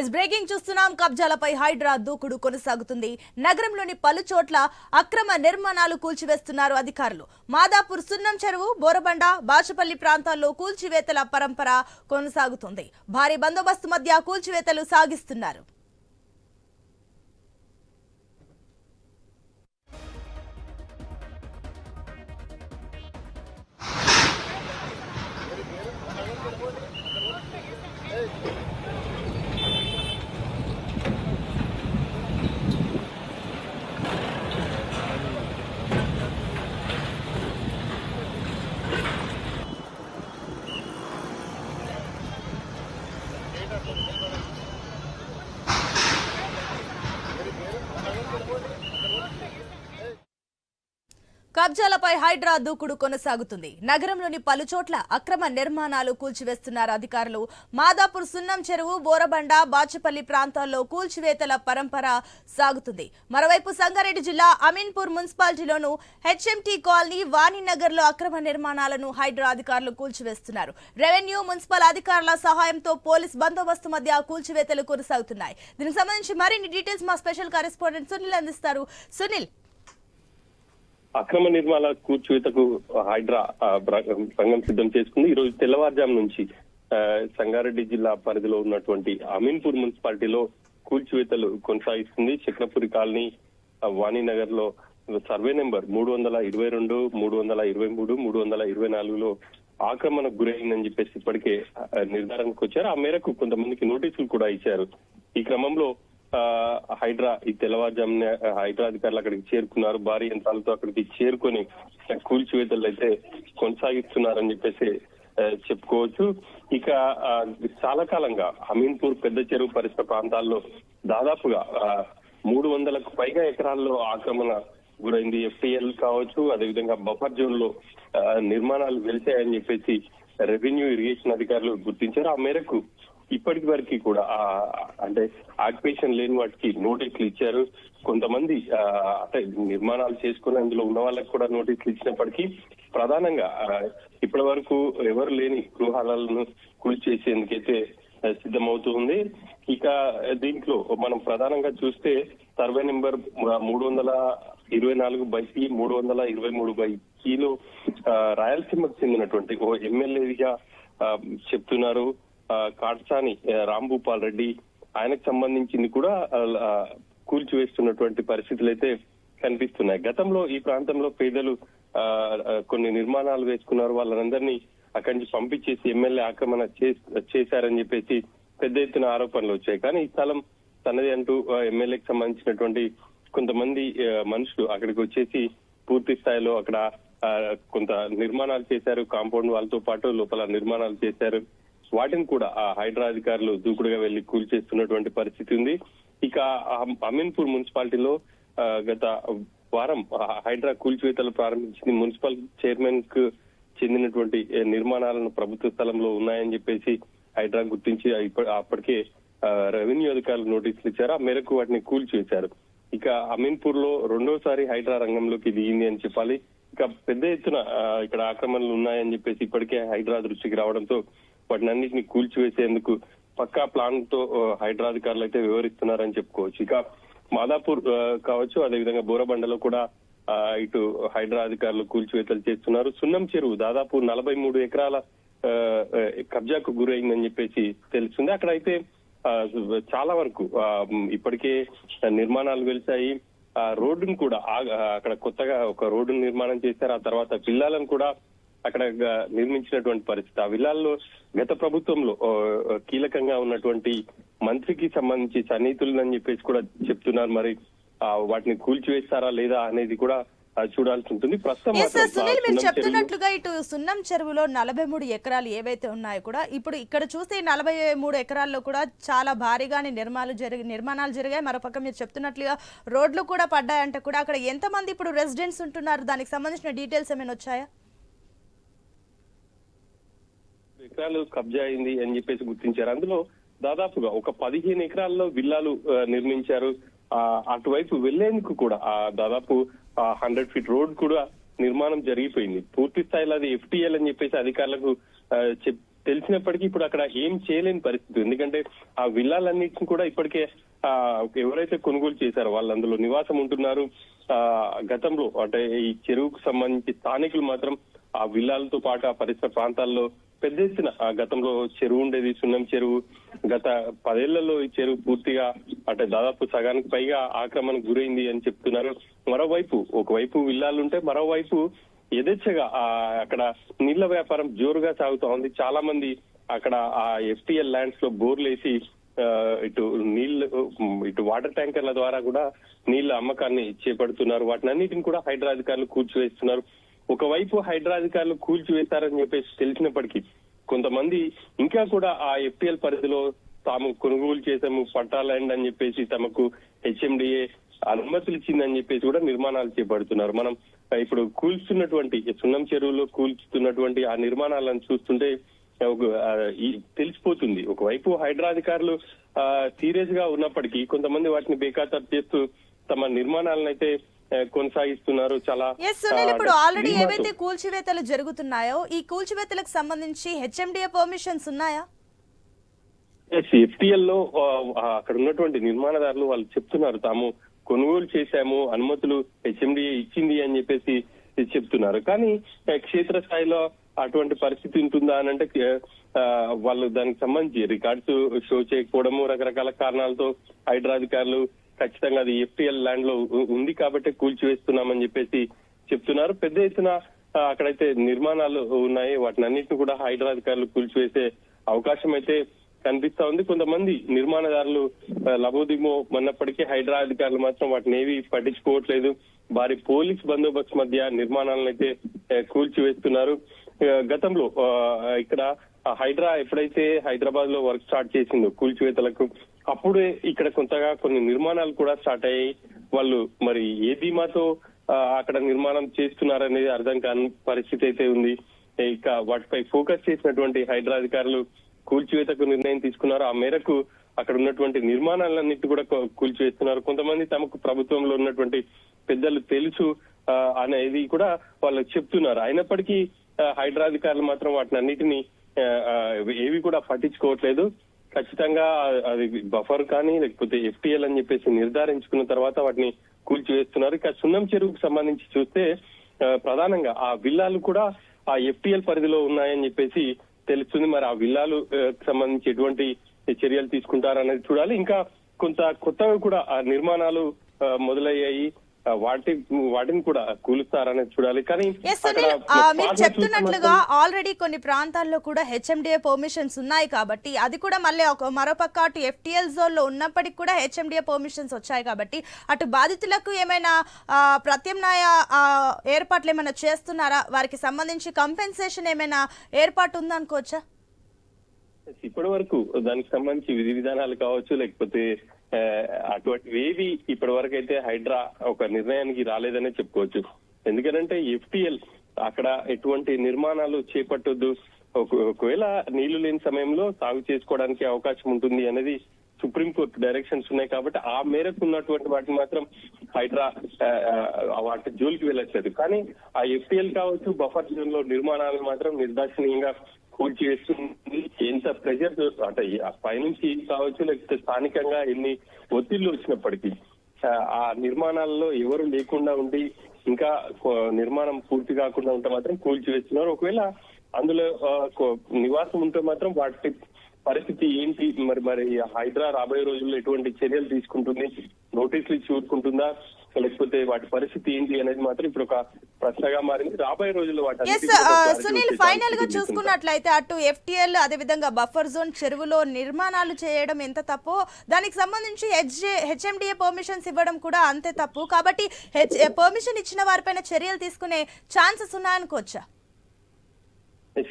Yes breaking చూస్తున్నాం కబ్జాలపై హైడ్రా దూకుడు కొనసాగుతుంది. నగరంలోని పలు చోట్ల అక్రమ నిర్మాణాలు కూల్చివేస్తున్నారు అధికారులు. మాదాపూర్ సున్నం చెరువు బోరబండ బాచపల్లి ప్రాంతాల్లో కూల్చివేతల పరంపర కొనసాగుతుంది. భారీ బందోబస్తు మధ్య కూల్చివేతలు సాగిస్తున్నారు. కబ్జాలపై హైడ్రా దూకుడు కొనసాగుతుంది. నగరంలోని పలు చోట్ల అక్రమ నిర్మాణాలు కూల్చివేస్తున్నారు అధికారులు. మాదాపూర్ సున్నం చెరువు బోరబండ బాచపల్లి ప్రాంతాల్లో కూల్చివేతల పరంపర సాగుతుంది. మరోవైపు సంగారెడ్డి జిల్లా అమీన్పూర్ మున్సిపాలిటీలోను హెచ్ఎంటీ కాలనీ వాణినగర్లో అక్రమ నిర్మాణాలను హైడ్రా అధికారులు కూల్చివేస్తున్నారు. రెవెన్యూ మున్సిపల్ అధికారుల సహాయంతో పోలీస్ బందోబస్తు మధ్య కూల్చివేతలు కొనసాగుతున్నాయి. దీనికి సంబంధించి మరిన్ని డీటెయిల్స్ మా స్పెషల్ కరెస్పాండెంట్ సునీల్ అందిస్తారు. సునీల్ అక్రమ నిర్మాణ కూర్చువేతకు హైడ్రా రంగం సిద్ధం చేసుకుంది. ఈ రోజు తెల్లవారుజాము నుంచి ఆ, సంగారెడ్డి జిల్లా పరిధిలో ఉన్నటువంటి అమీన్పూర్ మున్సిపాలిటీలో కూల్చివేతలు కొనసాగిస్తుంది. చక్రపురి కాలనీ వాణినగర్లో సర్వే నెంబర్ మూడు వందల ఇరవై రెండు మూడు వందల ఇరవై మూడు మూడు వందల ఇరవై నాలుగులో ఆక్రమణకు గురైందని చెప్పేసి ఇప్పటికే నిర్ధారణకు వచ్చారు. ఆ మేరకు కొంతమందికి నోటీసులు కూడా ఇచ్చారు. ఈ క్రమంలో హైడ్రా ఈ తెల్లవారుజామున హైడ్రా అధికారులు అక్కడికి చేరుకున్నారు. భారీ యంత్రాలతో అక్కడికి చేరుకొని కూల్చివేతలు అయితే కొనసాగిస్తున్నారని చెప్పేసి చెప్పుకోవచ్చు. ఇక ఆ, చాలా కాలంగా అమీన్పూర్ పెద్ద చెరువు పరిసర ప్రాంతాల్లో దాదాపుగా ఆ, మూడు వందలకు పైగా ఎకరాల్లో ఆక్రమణ గురైంది. ఎఫ్టీఎల్ కావచ్చు అదేవిధంగా బఫర్ జోన్లో ఆ, నిర్మాణాలు వెలిసాయని చెప్పేసి రెవెన్యూ ఇరిగేషన్ అధికారులు గుర్తించారు. ఆ మేరకు ఇప్పటి వరకు కూడా అంటే ఆక్యుపేషన్ లేని వాటికి నోటీసులు ఇచ్చారు. కొంతమంది అంటే నిర్మాణాలు చేసుకుని అందులో ఉన్న వాళ్ళకి కూడా నోటీసులు ఇచ్చినప్పటికీ ప్రధానంగా ఇప్పటి వరకు ఎవరు లేని గృహాలను కూల్చేసేందుకైతే సిద్ధమవుతూ ఉంది. ఇక దీంట్లో మనం ప్రధానంగా చూస్తే సర్వే నెంబర్ మూడు వందల ఇరవై నాలుగు బై సి మూడు వందల ఇరవై మూడు బై సిలో రాయలసీమకు చెందినటువంటి ఓ ఎమ్మెల్యేగా చెప్తున్నారు. ఆ, కాట్సాని రాంభూపాల్ రెడ్డి. ఆయనకు సంబంధించింది కూడా కూల్చివేస్తున్నటువంటి పరిస్థితులు అయితే కనిపిస్తున్నాయి. గతంలో ఈ ప్రాంతంలో పేదలు ఆ, కొన్ని నిర్మాణాలు వేసుకున్నారు. వాళ్ళందరినీ అక్కడి నుంచి పంపించేసి ఎమ్మెల్యే ఆక్రమణ చేశారని చెప్పేసి పెద్ద ఎత్తున ఆరోపణలు వచ్చాయి. కానీ ఈ స్థలం తనది అంటూ ఎమ్మెల్యేకి సంబంధించినటువంటి కొంతమంది మనుషులు అక్కడికి వచ్చేసి పూర్తి స్థాయిలో అక్కడ ఆ, కొంత నిర్మాణాలు చేశారు కాంపౌండ్ వాళ్ళతో పాటు లోపల నిర్మాణాలు చేశారు. వాటిని కూడా ఆ హైడ్రా అధికారులు దూకుడుగా వెళ్ళి కూల్చేస్తున్నటువంటి పరిస్థితి ఉంది. ఇక అమీన్పూర్ మున్సిపాలిటీలో గత వారం హైడ్రా కూల్చివేతలు ప్రారంభించింది. మున్సిపల్ చైర్మన్కు చెందినటువంటి నిర్మాణాలను ప్రభుత్వ స్థలంలో ఉన్నాయని చెప్పేసి హైడ్రా గుర్తించి అప్పటికే రెవెన్యూ అధికారులు నోటీసులు ఇచ్చారు. ఆ మేరకు వాటిని కూల్చివేశారు. ఇక అమీన్పూర్లో రెండోసారి హైడ్రా రంగంలోకి దిగింది అని చెప్పాలి. ఇక పెద్ద ఎత్తున ఇక్కడ ఆక్రమణలు ఉన్నాయని చెప్పేసి ఇప్పటికే హైడ్రా దృష్టికి రావడంతో వాటిని అన్నింటినీ కూల్చివేసేందుకు పక్కా ప్లాన్తో హైడ్రా అధికారులు అయితే వివరిస్తున్నారని చెప్పుకోవచ్చు. ఇక మాదాపూర్ కావచ్చు అదేవిధంగా బోరబండలో కూడా ఇటు హైడ్రా అధికారులు కూల్చివేతలు చేస్తున్నారు. సున్నం చెరువు దాదాపు నలభై మూడు ఎకరాల ఆ, కబ్జాకు గురైందని చెప్పేసి తెలుస్తుంది. అక్కడ అయితే చాలా వరకు ఆ, ఇప్పటికే నిర్మాణాలు వెలిసాయి ఆ రోడ్డును కూడా ఆ- అక్కడ కొత్తగా ఒక రోడ్డు నిర్మాణం చేశారు. ఆ తర్వాత పిల్లలను కూడా అక్కడ నిర్మించినటువంటి పరిస్థితి. ఆ విల్లాల్లో గత ప్రభుత్వంలో ఆ, కీలకంగా ఉన్నటువంటి మంత్రికి సంబంధించి సన్నిహితులని చెప్పేసి కూడా చెప్తున్నారు. మరి ఆ, వాటిని కూల్చివేస్తారా లేదా అనేది కూడా చూడాల్సి ఉంటుంది. ప్రస్తుతం సునీల్ మీరు చెప్తున్నట్లుగా ఇటు సున్నం చెరువులో నలభై మూడు ఎకరాలు ఏవైతే ఉన్నాయో కూడా ఇప్పుడు ఇక్కడ చూస్తే నలభై మూడు ఎకరాల్లో కూడా చాలా భారీగానే నిర్మాణాలు జరిగి నిర్మాణాలు జరిగాయి. మరోపక్క మీరు చెప్తున్నట్లుగా రోడ్లు కూడా పడ్డాయంటే కూడా. అక్కడ ఎంతమంది ఇప్పుడు రెసిడెంట్స్ ఉంటున్నారు? దానికి సంబంధించిన డీటెయిల్స్ ఏమైనా వచ్చాయా? ఎకరాలు కబ్జా అయింది అని చెప్పేసి గుర్తించారు. అందులో దాదాపుగా ఒక పదిహేను ఎకరాల్లో విల్లాలు నిర్మించారు. అటువైపు వెళ్ళేందుకు కూడా ఆ హండ్రెడ్ ఫీట్ రోడ్ కూడా నిర్మాణం జరిగిపోయింది. పూర్తి స్థాయిలో అది ఎఫ్టీఎల్ అని చెప్పేసి అధికారులకు తెలిసినప్పటికీ ఇప్పుడు అక్కడ ఏం చేయలేని పరిస్థితి. ఎందుకంటే ఆ విల్లాలన్నిటిని కూడా ఇప్పటికే ఆ ఎవరైతే కొనుగోలు చేశారో వాళ్ళు అందులో నివాసం ఉంటున్నారు. ఆ గతంలో అంటే ఈ చెరువుకు సంబంధించి స్థానికులు మాత్రం ఆ విల్లాలతో పాటు ఆ పరిసర ప్రాంతాల్లో పెద్ద ఎత్తున ఆ గతంలో చెరువు ఉండేది సున్నం చెరువు. గత పదేళ్ళలో ఈ చెరువు పూర్తిగా అంటే దాదాపు సగానికి పైగా ఆక్రమణకు గురైంది అని చెప్తున్నారు. మరోవైపు ఒకవైపు విల్లాలు ఉంటే మరోవైపు యథేచ్ఛగా ఆ అక్కడ నీళ్ళ వ్యాపారం జోరుగా సాగుతా ఉంది చాలా మంది అక్కడ ఆ ఎఫ్టిఎల్ ల్యాండ్స్లో బోర్లు వేసి ఆ, ఇటు నీళ్ళు ఇటు వాటర్ ట్యాంకర్ల ద్వారా కూడా నీళ్ళ అమ్మకాన్ని చేపడుతున్నారు. వాటిని అన్నిటిని కూడా హైడ్రా అధికారులు కూల్చివేస్తున్నారు. ఒకవైపు హైడ్రా అధికారులు కూల్చివేశారని చెప్పేసి తెలిసినప్పటికీ కొంతమంది ఇంకా కూడా ఆ ఎఫ్టిఎల్ పరిధిలో తాము కొనుగోలు చేసాము పట్టాలండి అని చెప్పేసి తమకు హెచ్ఎండిఏ అనుమతులు ఇచ్చిందని చెప్పేసి కూడా నిర్మాణాలు చేపడుతున్నారు. మనం ఇప్పుడు కూల్చున్నటువంటి సున్నం చెరువులో కూల్చుతున్నటువంటి ఆ నిర్మాణాలను చూస్తుంటే తెలిసిపోతుంది. ఒకవైపు హైడ్రా అధికారులు సీరియస్గా ఉన్నప్పటికీ కొంతమంది వాటిని బేఖాతరు చేస్తూ తమ నిర్మాణాలను అయితే కొనసాగిస్తున్నారు. చాలా ఇప్పుడు ఆల్రెడీ. ఏవైతే కూల్చివేతలు జరుగుతున్నాయో ఈ కూల్చివేతలకు సంబంధించి హెచ్ఎండిఏ పర్మిషన్స్ ఉన్నాయా? ఎఫ్టిఎల్లో అక్కడ ఉన్నటువంటి నిర్మాణదారులు వాళ్ళు చెప్తున్నారు. తాము కొనుగోలు చేశాము అనుమతులు హెచ్ఎండిఏ ఇచ్చింది అని చెప్పేసి చెప్తున్నారు. కానీ క్షేత్ర స్థాయిలో అటువంటి పరిస్థితి ఉంటుందా అని అంటే ఆ, వాళ్ళు దానికి సంబంధించి రికార్డ్స్ షో చేయకపోవడము రకరకాల కారణాలతో హైడ్రా అధికారులు ఖచ్చితంగా అది ఎఫ్టీఎల్ ల్యాండ్లో ఉంది కాబట్టి కూల్చివేస్తున్నామని చెప్పేసి చెప్తున్నారు. పెద్ద ఎత్తున అక్కడైతే నిర్మాణాలు ఉన్నాయి. వాటిని అన్నింటిని కూడా హైడ్రా అధికారులు కూల్చివేసే అవకాశం అయితే కనిపిస్తా ఉంది కొంతమంది నిర్మాణదారులు లబోదిమో ఉన్నప్పటికీ హైడ్రా అధికారులు మాత్రం వాటిని ఏవి పట్టించుకోవట్లేదు. వారి పోలీస్ బందోబస్తు మధ్య నిర్మాణాలను అయితే కూల్చివేస్తున్నారు. గతంలో ఆ, ఇక్కడ హైడ్రా ఎప్పుడైతే హైదరాబాద్లో వర్క్ స్టార్ట్ చేసిందో కూల్చివేతలకు అప్పుడే ఇక్కడ కొంతగా కొన్ని నిర్మాణాలు కూడా స్టార్ట్ అయ్యాయి. వాళ్ళు మరి ఏ ధీమాతో అక్కడ నిర్మాణం చేస్తున్నారనేది అర్థం కాని పరిస్థితి అయితే ఉంది. ఇక వాటిపై ఫోకస్ చేసినటువంటి హైడ్రా అధికారులు కూల్చివేతకు నిర్ణయం తీసుకున్నారు ఆ మేరకు అక్కడ ఉన్నటువంటి నిర్మాణాలన్నిటి కూడా కూల్చివేస్తున్నారు. కొంతమంది తమకు ప్రభుత్వంలో ఉన్నటువంటి పెద్దలు తెలుసు ఆ, అనేది కూడా వాళ్ళు చెప్తున్నారు. అయినప్పటికీ హైడ్రా అధికారులు మాత్రం వాటిని అన్నిటిని ఆ, ఏవి కూడా పట్టించుకోవట్లేదు. ఖచ్చితంగా అది బఫర్ కానీ లేకపోతే ఎఫ్టీఎల్ అని చెప్పేసి నిర్ధారించుకున్న తర్వాత వాటిని కూల్చివేస్తున్నారు. ఇక సున్నం చెరువుకు సంబంధించి చూస్తే ప్రధానంగా ఆ విల్లాలు కూడా ఆ ఎఫ్టీఎల్ పరిధిలో ఉన్నాయని చెప్పేసి తెలుస్తుంది. మరి ఆ విల్లాలు సంబంధించి ఎటువంటి చర్యలు తీసుకుంటారనేది చూడాలి. ఇంకా కొంత కొత్తగా కూడా ఆ నిర్మాణాలు మొదలయ్యాయి. వాటి వాటిని కూడా కూలుస్తారనేది చూడాలి. కానీ మీరు పాత చెప్తున్నట్లుగా ఆల్రెడీ కొన్ని ప్రాంతాల్లో కూడా హెచ్ఎండిఏ పర్మిషన్స్ ఉన్నాయి కాబట్టి అది కూడా మళ్ళీ ఒక మరోపక్క అటు ఎఫ్టిఎల్ జోన్లో ఉన్నప్పటికీ కూడా హెచ్ఎండిఏ పర్మిషన్స్ వచ్చాయి కాబట్టి అటు బాధితులకు ఏమైనా ప్రత్యామ్నాయ ఏర్పాట్లు ఏమైనా చేస్తున్నారా? వారికి సంబంధించి కంపెన్సేషన్ ఏమైనా ఏర్పాటు ఉందనుకోవచ్చా ఇప్పటి వరకు దానికి సంబంధించి విధి విధానాలు కావచ్చు లేకపోతే అటువంటి ఏవి ఇప్పటి వరకు అయితే హైడ్రా ఒక నిర్ణయానికి రాలేదనే చెప్పుకోవచ్చు. ఎందుకంటే ఎఫ్టిఎల్ అక్కడ ఎటువంటి నిర్మాణాలు చేపట్టొద్దు. ఒక- ఒకవేళ నీళ్ళు లేని సమయంలో సాగు చేసుకోవడానికి అవకాశం ఉంటుంది అనేది సుప్రీంకోర్టు డైరెక్షన్స్ ఉన్నాయి కాబట్టి ఆ మేరకు ఉన్నటువంటి వాటిని మాత్రం హైడ్రా వాటి జోలికి వెళ్ళట్లేదు. కానీ ఆ ఎఫ్టీఎల్ కావచ్చు బఫర్ జోన్లో నిర్మాణాలు మాత్రం నిర్దాక్షిణీయంగా కూల్చివేస్తుంది ఎంత ప్రెషర్ అంటే పైనుంచి కావచ్చు లేకపోతే స్థానికంగా ఎన్ని ఒత్తిళ్ళు వచ్చినప్పటికీ ఆ, నిర్మాణాలలో నిర్మాణాల్లో ఎవరు లేకుండా ఉండి ఇంకా నిర్మాణం పూర్తి కాకుండా ఉంటే మాత్రం కూల్చివేస్తున్నారు. ఒకవేళ అందులో నివాసం ఉంటే మాత్రం వాటి పరిస్థితి ఏంటి? మరి మరి హైదరా రాబోయే రోజుల్లో ఎటువంటి చర్యలు తీసుకుంటుంది? నోటీసులు చూసుకుంటుందా లేకపోతే వాటి పరిస్థితి ఏంటి అనేది మాత్రం ఇప్పుడు ఒక ప్రశ్నగా మారింది. రాబోయే రోజుల్లో వాటి clarity సునీల్ ఫైనల్గా. చూసుకున్నట్లయితే అటు ఎఫ్టిఎల్ అదేవిధంగా బఫర్ జోన్ చెరువులో నిర్మాణాలు చేయడం ఎంత తప్పో? దానికి సంబంధించి హెచ్జే హెచ్ఎండిఏ పర్మిషన్స్ ఇవ్వడం కూడా అంతే తప్పు. కాబట్టి హెచ్ పర్మిషన్ ఇచ్చిన వారిపైన చర్యలు తీసుకునే ఛాన్సెస్ ఉన్నాయనుకోవచ్చా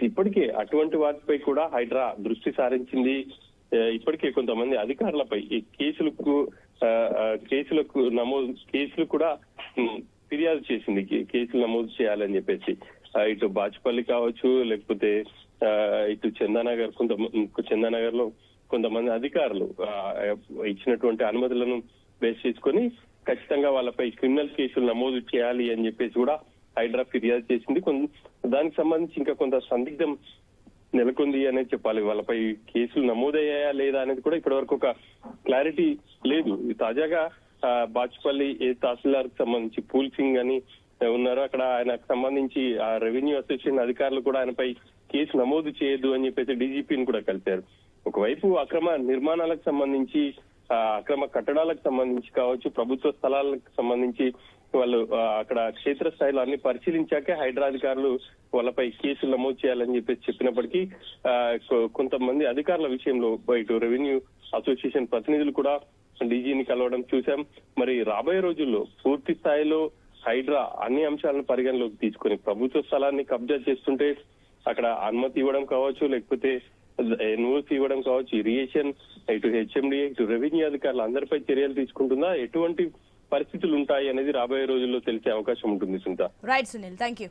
ఇప్పటికే అటువంటి వాటిపై కూడా హైడ్రా దృష్టి సారించింది. ఇప్పటికే కొంతమంది అధికారులపై ఈ కేసులకు కేసులకు నమోదు కేసులు కూడా ఫిర్యాదు చేసింది. కేసులు నమోదు చేయాలని చెప్పేసి. ఇటు బాచుపల్లి కావచ్చు లేకపోతే ఆ, ఇటు చందానగర్ కొంత చందానగర్లో కొంతమంది అధికారులు ఇచ్చినటువంటి అనుమతులను బేస్ చేసుకొని ఖచ్చితంగా వాళ్ళపై క్రిమినల్ కేసులు నమోదు చేయాలి అని చెప్పేసి కూడా హైడ్రా ఫిర్యాదు చేసింది. దానికి సంబంధించి ఇంకా కొంత సందిగ్ధం నెలకొంది అనేది చెప్పాలి. వాళ్ళపై కేసులు నమోదయ్యాయా లేదా అనేది కూడా ఇప్పటివరకు ఒక క్లారిటీ లేదు. తాజాగా ఆ, బాచుపల్లి ఏ తహసీల్దార్కి సంబంధించి పూల్ సింగ్ అని ఉన్నారు అక్కడ ఆయనకు సంబంధించి ఆ రెవెన్యూ అసోసియేషన్ అధికారులు కూడా ఆయనపై కేసు నమోదు చేయొద్దు అని చెప్పేసి డీజీపీని కూడా కలిశారు. ఒకవైపు అక్రమ నిర్మాణాలకు సంబంధించి ఆ, అక్రమ కట్టడాలకు సంబంధించి కావచ్చు ప్రభుత్వ స్థలాలకు సంబంధించి వాళ్ళు అక్కడ క్షేత్రస్థాయిలో అన్ని పరిశీలించాకే హైడ్రా అధికారులు వాళ్ళపై కేసులు నమోదు చేయాలని చెప్పేసి చెప్పినప్పటికీ ఆ, కొంతమంది అధికారుల విషయంలో ఇటు రెవెన్యూ అసోసియేషన్ ప్రతినిధులు కూడా డీజీని కలవడం చూశాం. మరి రాబోయే రోజుల్లో పూర్తి స్థాయిలో హైడ్రా అన్ని అంశాలను పరిగణలోకి తీసుకొని ప్రభుత్వ స్థలాన్ని కబ్జా చేస్తుంటే అక్కడ అనుమతి ఇవ్వడం కావచ్చు లేకపోతే ఎన్ఓసి ఇవ్వడం కావచ్చు ఇరిగేషన్ ఇటు హెచ్ఎండి ఇటు రెవెన్యూ అధికారులు అందరిపై చర్యలు తీసుకుంటుందా? ఎటువంటి పరిస్థితులు ఉంటాయి అనేది రాబోయే రోజుల్లో తెలిసే అవకాశం ఉంటుంది Sunitha. Right Sunil thank you